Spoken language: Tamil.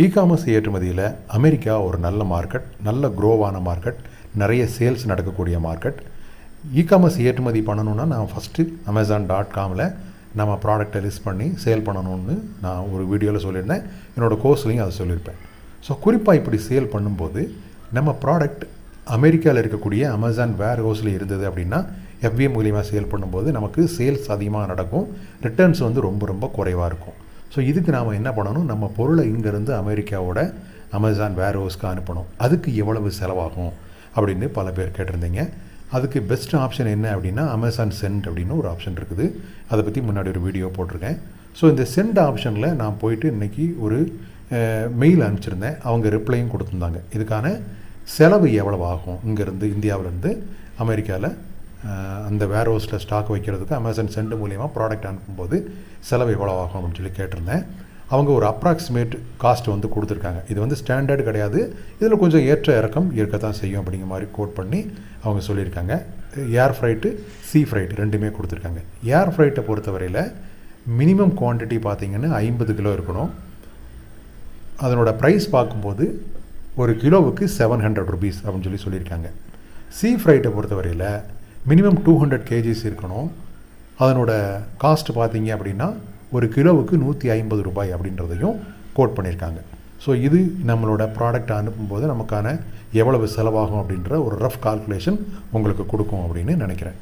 இ காமர்ஸ் ஏற்றுமதியில் அமெரிக்கா ஒரு நல்ல மார்க்கெட் நல்ல க்ரோவான மார்க்கெட் நிறைய சேல்ஸ் நடக்கக்கூடிய மார்க்கெட் இ காமர்ஸ் ஏற்றுமதி பண்ணணுன்னா நான் ஃபஸ்ட்டு அமேசான் டாட் காமில் நம்ம ப்ராடக்டை லிஸ்ட் பண்ணி சேல் பண்ணணும்னு நான் ஒரு வீடியோவில் சொல்லியிருந்தேன். என்னோடய கோர்ஸ்லையும் அதை சொல்லியிருப்பேன். ஸோ குறிப்பாக இப்படி சேல் பண்ணும்போது நம்ம ப்ராடக்ட் அமெரிக்காவில் இருக்கக்கூடிய அமேசான் வேர் ஹவுஸில் இருந்தது அப்படின்னா எஃப்பிஎம் மூலியமாக சேல் பண்ணும்போது நமக்கு சேல்ஸ் அதிகமாக நடக்கும். ரிட்டர்ன்ஸ் வந்து ரொம்ப ரொம்ப குறைவாக இருக்கும். ஸோ இதுக்கு நாம் என்ன பண்ணணும்? நம்ம பொருளை இங்கேருந்து அமெரிக்காவோட அமேசான் வேர்ஹவுஸ்க்கு அனுப்பணும். அதுக்கு எவ்வளவு செலவாகும்? அப்படின்னு பல பேர் கேட்டிருந்தீங்க. அதுக்கு பெஸ்ட் ஆப்ஷன் என்ன அப்படின்னா அமேசான் சென்ட் அப்படின்னு ஒரு ஆப்ஷன் இருக்குது. அதை பற்றி முன்னாடி ஒரு வீடியோ போட்டிருக்கேன். ஸோ இந்த சென்ட் ஆப்ஷனில் நான் போயிட்டு இன்றைக்கி ஒரு மெயில் அனுப்பிச்சிருந்தேன். அவங்க ரிப்ளையும் கொடுத்துருந்தாங்க. இதுக்கான செலவு எவ்வளவு ஆகும்? இங்கேருந்து இந்தியாவிலேருந்து அமெரிக்காவில் அந்த வேர் ஹவுஸில் ஸ்டாக் வைக்கிறதுக்கு அமேசான் சென்ட் மூலியமாக ப்ராடக்ட் அனுப்பும்போது செலவு எவ்வளோ ஆகும் அப்படின்னு சொல்லி கேட்டிருந்தேன். அவங்க ஒரு அப்ராக்சிமேட் காஸ்ட் வந்து கொடுத்துருக்காங்க. இது வந்து ஸ்டாண்டர்ட் கிடையாது. இதில் கொஞ்சம் ஏற்ற இறக்கம் இருக்க தான் செய்யும் அப்படிங்கிற மாதிரி கோட் பண்ணி அவங்க சொல்லியிருக்காங்க. ஏர் ஃப்ரைட்டு சீ ஃப்ரைட் ரெண்டுமே கொடுத்துருக்காங்க. ஏர் ஃப்ரைட்டை பொறுத்தவரையில் மினிமம் குவான்டிட்டி பார்த்தீங்கன்னா ஐம்பது கிலோ இருக்கணும். அதனோட ப்ரைஸ் பார்க்கும்போது ஒரு கிலோவுக்கு செவன் ஹண்ட்ரட் ருபீஸ் அப்படின்னு சொல்லி சொல்லியிருக்காங்க. சீ ஃப்ரைட்டை பொறுத்தவரையில் மினிமம் டூ ஹண்ட்ரட் கேஜிஸ் இருக்கணும். அதனோட காஸ்ட் பார்த்தீங்க அப்படின்னா ஒரு கிலோவுக்கு நூற்றி ஐம்பது ரூபாய் அப்படின்றதையும் கோட் பண்ணியிருக்காங்க. ஸோ இது நம்மளோட ப்ராடக்ட் அனுப்பும்போது நமக்கான எவ்வளவு செலவாகும் அப்படின்ற ஒரு ரஃப் கால்குலேஷன் உங்களுக்கு கொடுக்கும் அப்படின்னு நினைக்கிறேன்.